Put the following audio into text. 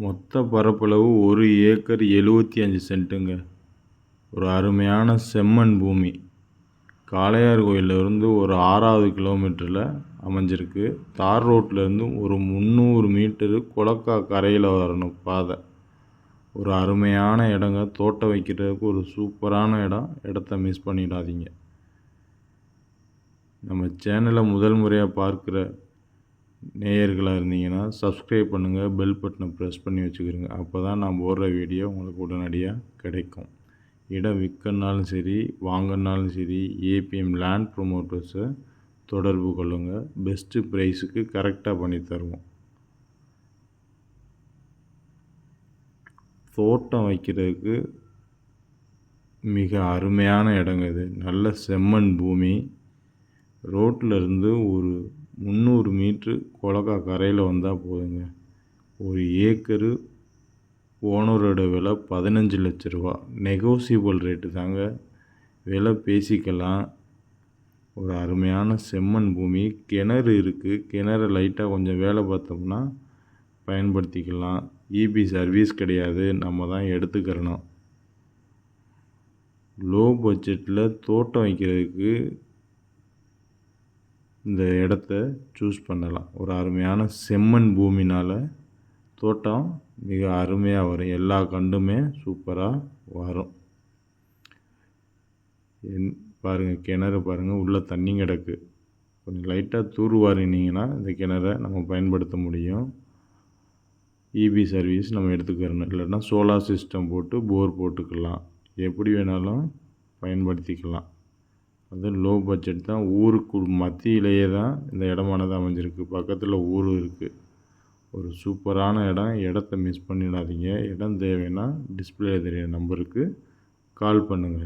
மொத்த பரப்பளவு ஒரு ஏக்கர் எழுபத்தி அஞ்சு சென்ட்டுங்க. ஒரு அருமையான செம்மண் பூமி. காளையார் கோயிலிருந்து ஒரு ஆறாவது கிலோமீட்டரில் அமைஞ்சிருக்கு. தார் ரோட்லேருந்து ஒரு முந்நூறு மீட்டரு குளக்கா கரையில் வரணும் பாதை. ஒரு அருமையான இடங்க. தோட்டம் வைக்கிறதுக்கு ஒரு சூப்பரான இடம். இடத்த மிஸ் பண்ணிடாதீங்க. நம்ம சேனலை முதல் முறையாக பார்க்குற நேயர்களாக இருந்தீங்கன்னா சப்ஸ்கிரைப் பண்ணுங்கள் பெல் பட்டனை ப்ரெஸ் பண்ணி வச்சுக்கிறோங்க அப்போ தான் நான் போடுற வீடியோ உங்களுக்கு உடனடியாக கிடைக்கும். இடம் விற்கனாலும் சரி வாங்கினாலும் சரி ஏபிஎம் லேண்ட் ப்ரொமோட்டர்ஸை தொடர்பு கொள்ளுங்கள் பெஸ்ட்டு ப்ரைஸுக்கு கரெக்டாக பண்ணி தருவோம். தோட்டம் வைக்கிறதுக்கு மிக அருமையான இடங்க இது. நல்ல செம்மண் பூமி. ரோட்டில் இருந்து ஒரு முந்நூறு மீட்ரு கொலக்கா கரையில் வந்தால் போதுங்க. ஒரு ஏக்கரு ஓனரோட விலை பதினஞ்சு லட்ச ரூபா. நெகோசியபிள் ரேட்டு தாங்க. விலை பேசிக்கலாம். ஒரு அருமையான செம்மண் பூமி. கிணறு இருக்குது கிணறு லைட்டாக கொஞ்சம் வேலை பார்த்தோம்னா பயன்படுத்திக்கலாம். இபி சர்வீஸ் கிடையாது. நம்ம தான் எடுத்துக்கிறணும். லோ பட்ஜெட்டில் தோட்டம் வைக்கிறதுக்கு இந்த இடத்த சூஸ் பண்ணலாம். ஒரு அருமையான செம்மண் பூமினால் தோட்டம் மிக அருமையாக வரும். எல்லா கண்டுமே சூப்பராக வரும். என் பாருங்கள் கிணறு பாருங்கள் உள்ளே தண்ணி கிடக்கு. கொஞ்சம் லைட்டாக தூர்வாரினீங்கன்னா இந்த கிணறை நம்ம பயன்படுத்த முடியும். இபி சர்வீஸ் நம்ம எடுத்துக்கிறணும். இல்லைன்னா சோலார் சிஸ்டம் போட்டு போர் போட்டுக்கலாம். எப்படி வேணாலும் பயன்படுத்திக்கலாம். அதுவும் லோ பட்ஜெட் தான். ஊருக்கு மத்தியிலேயே தான் இந்த இடமானது அமைஞ்சிருக்கு. பக்கத்தில் ஊர் இருக்குது ஒரு சூப்பரான இடம். இடத்த மிஸ் பண்ணிடாதீங்க. இடம் தேவைன்னா டிஸ்பிளே தெரியிற நம்பருக்கு கால் பண்ணுங்கள்